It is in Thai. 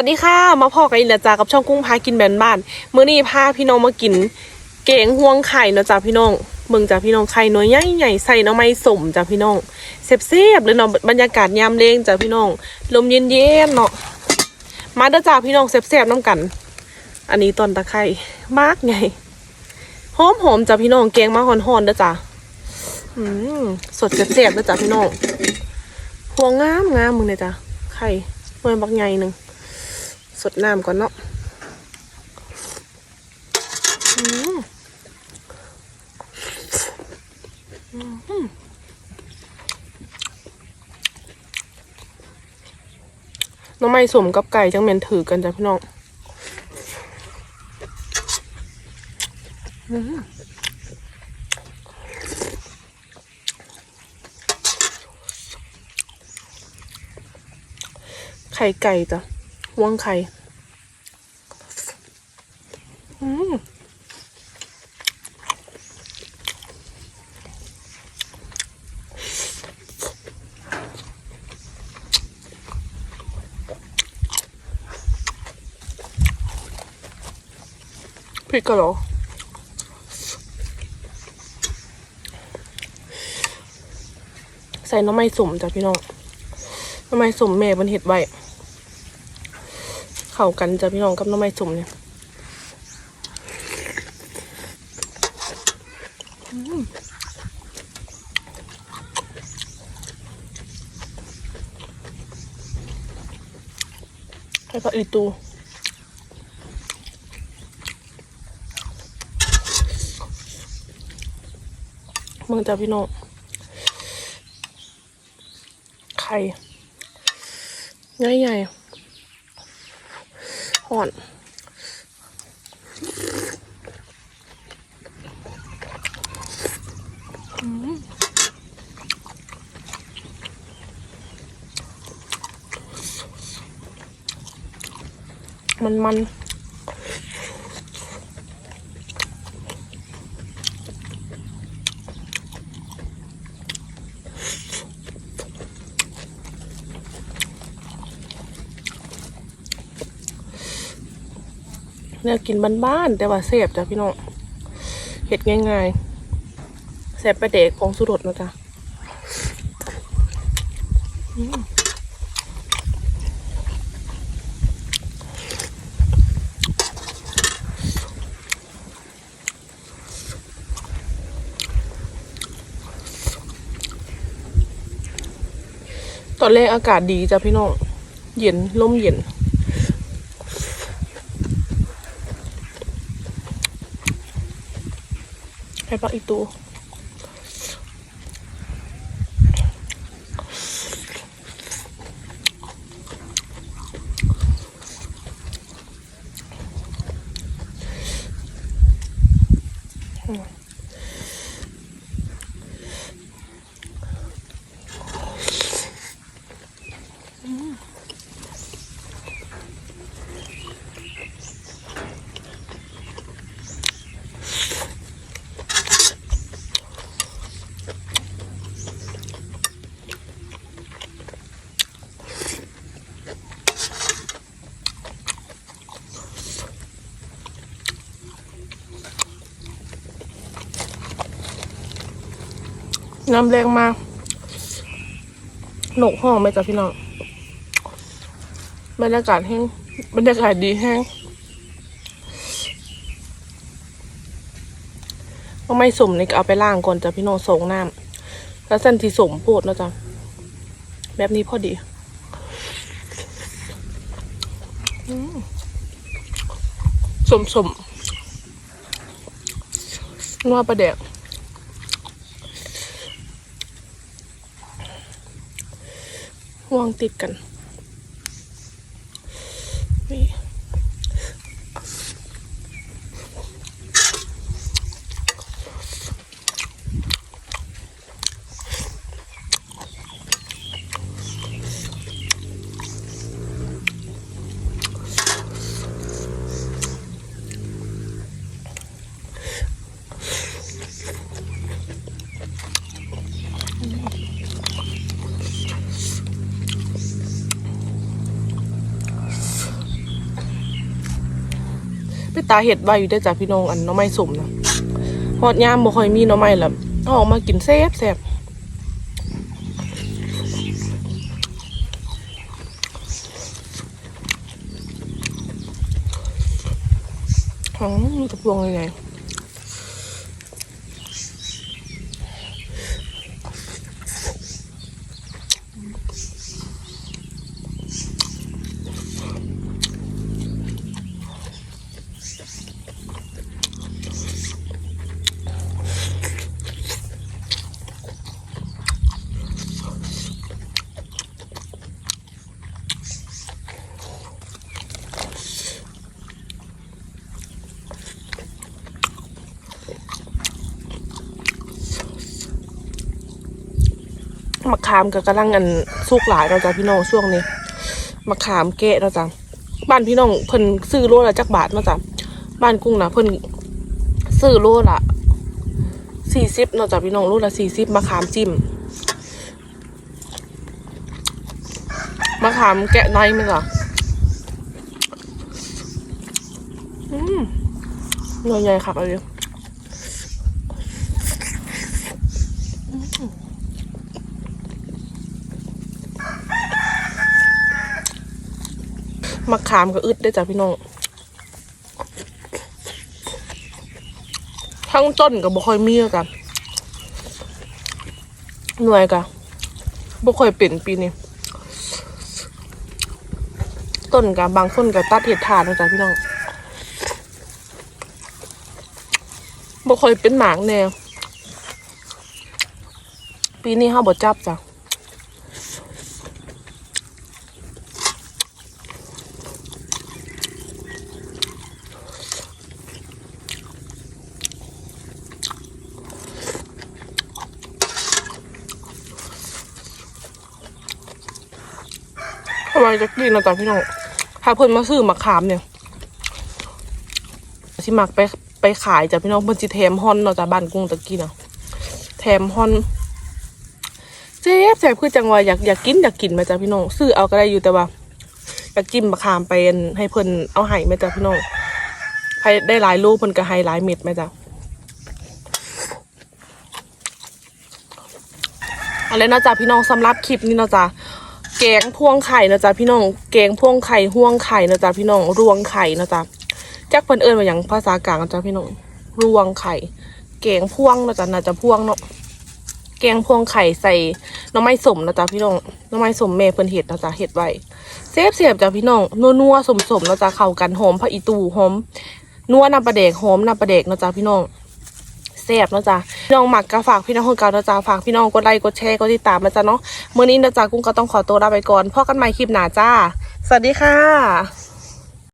วัสดีค่ะ มาพอกันอีกแล้วจ้ากับช่องกุ้งพากินแบนบ้านเมื้อนี้พาพี่น้องมากิน เกงห่วงไข่เนาะจ้าพี่น้องเบิ่งจ้าพี่น้องไข่น้อยใหญ่ๆใส่น้ำไม้สมจ้าพี่น้องเสียบๆเลยเนาะบรรยากาศยามเลงจ้าพี่น้องลมเย็นๆเนาะมาเด้อจ้าพี่น้องเสียบๆน้ำกัน อันนี้ต้นตะไคร่มากไงหอมๆจ้าพี่น้องเกงมาหอนๆเด้อจ้าอืมสดเสียบๆเด้อจ้าพี่น้องพวงงามงามมึงเลยจ้าไข่เมื่อบักใหญ่หนึ่ง สดน้ำก่อนเนาะอืมอืมน้องไม่สมกับไก่จังเมนถือกันจ้ะพี่น้องไข่ไก่จ้ะ วงไข่อืมพริกกะหรอใส่น้ำไม้สุ่มจ้ะพี่น้องน้ำไม้สุ่มแม่บนเห็ดไว้ เข้ากันจ้ะพี่น้องกับน้ำไม้สุ่มเนี่ยอืมให้ผักอีตูเมืองจ้ะพี่น้องไข่ใหญ่ๆ ห่อนมันมัน เนี่ยกินบ้านๆแต่ว่าเสพจ้ะพี่น้องเห็ดง่ายๆแสบไปเด็กของสุรสนะจ๊ะตอนแรกอากาศดีจ้ะพี่น้อง เย็นลมเย็น ให้ปั น้ำแรงมากหนกห้องไหมจ๊ะพี่น้องบรรยากาศแห้งบรรยากาศดีแห้งก็ไม่สมนี่เอาไปล้างก่อนจ้ะพี่น้องส่งน้ำแล้วเส้นที่สมโปดนะจ๊ะแบบนี้พอดีสมสมนัวประเดก ห่วงติดกันนี่ ตาเห็ดใบอยู่ได้จากพี่น้องอันน้องไม้สมนะหอดยามบ่ค่อยมีน้องไม้แล้วเอาออกมากินแซ่บแซ่บอ๋อมีกระพวงยังไง มะขามก็กำลังอันสุกหลายเราจ้ะพี่น้องช่วงนี้มะขามแกะเราจ้ะบ้านพี่น้องเพิ่นซื้อโลละจักบาทเนาะจ้ะบ้านกุ้งนะเพิ่นซื้อโลละสี่สิบเนาจ้ะพี่น้องโลละสี่สิบมะขามจิ้มมะขามแกะในไหมจ้ะอืมหน่วยใหญ่ครับอะไร มะขามก็อึดได้จ้ะพี่น้องทั้งต้นก็บ่ค่อยมีกันหน่วยก็บ่ค่อยเป็นปีนี้ต้นกับบางคนก็ตัดเห็ดทานนะจ๊ะพี่น้องบ่ค่อยเป็นหมากแนวปีนี้เฮาบ่จับจ้ะ ทำไมจะกินนะจ๊ะพี่น้องถ้าเพิ่นมาซื้อมะขามเนี่ยสิมักไปไปขายจ้ะพี่น้องเพิ่นสิแถมฮอนเนาะจ้ะบ้านกุ้งตะกี้เนาะแถมฮอนเจ๊บแซ่บคือจังว่าอยากอยากกินอยากกินมาจ้ะพี่น้องซื้อเอาก็ได้อยู่แต่ว่าอยากจิ้มมะขามไปให้เพิ่นเอาให้ม่จ้ะพี่น้องให้ได้หลายลูกเพิ่นก็ให้หลายเม็ดม่จ้ะเอะไรนะจ๊ะพี่น้องสำหรับคลิปนี้เนาะจ๊ะ แกงพ่วงไข่นะจ๊ะพี่น้อง แกงพ่วงไข่ห่วงไข่นะจ๊ะพี่น้อง รวงไข่นะจ๊ะจักเพิ่นเอิ้นว่าหยังภาษากลางนะจ๊ะพี่น้อง รวงไข่ แกงพ่วงนะจ๊ะน่าจะพ่วงเนาะ แกงพ่วงไข่ใส่น้ำไม้สมนะจ๊ะพี่น้อง น้ำไม้สมแม่เพิ่นเห็ดนะจ๊ะเห็ดไว้เซฟเสียบจ้ะพี่น้อง นัวนัวสมสมๆนะจ๊ะเข้ากันหอมผักอีตูหอมนัวน้ำปลาแดกหอมน้ำปลาแดกนะจ๊ะพี่น้อง แซ่บนะจ๊ะพี่น้องหมักก็ฝากพี่น้องคนเก่านะจ๊ะฝากพี่น้องกดไลค์กดแชร์กดติดตามนะจ๊ะเนาะเมื่อนี้นะจ๊ะกุ้งก็ต้องขอตัวลาไปก่อนพบกันใหม่คลิปหน้าจ้า สวัสดีค่ะ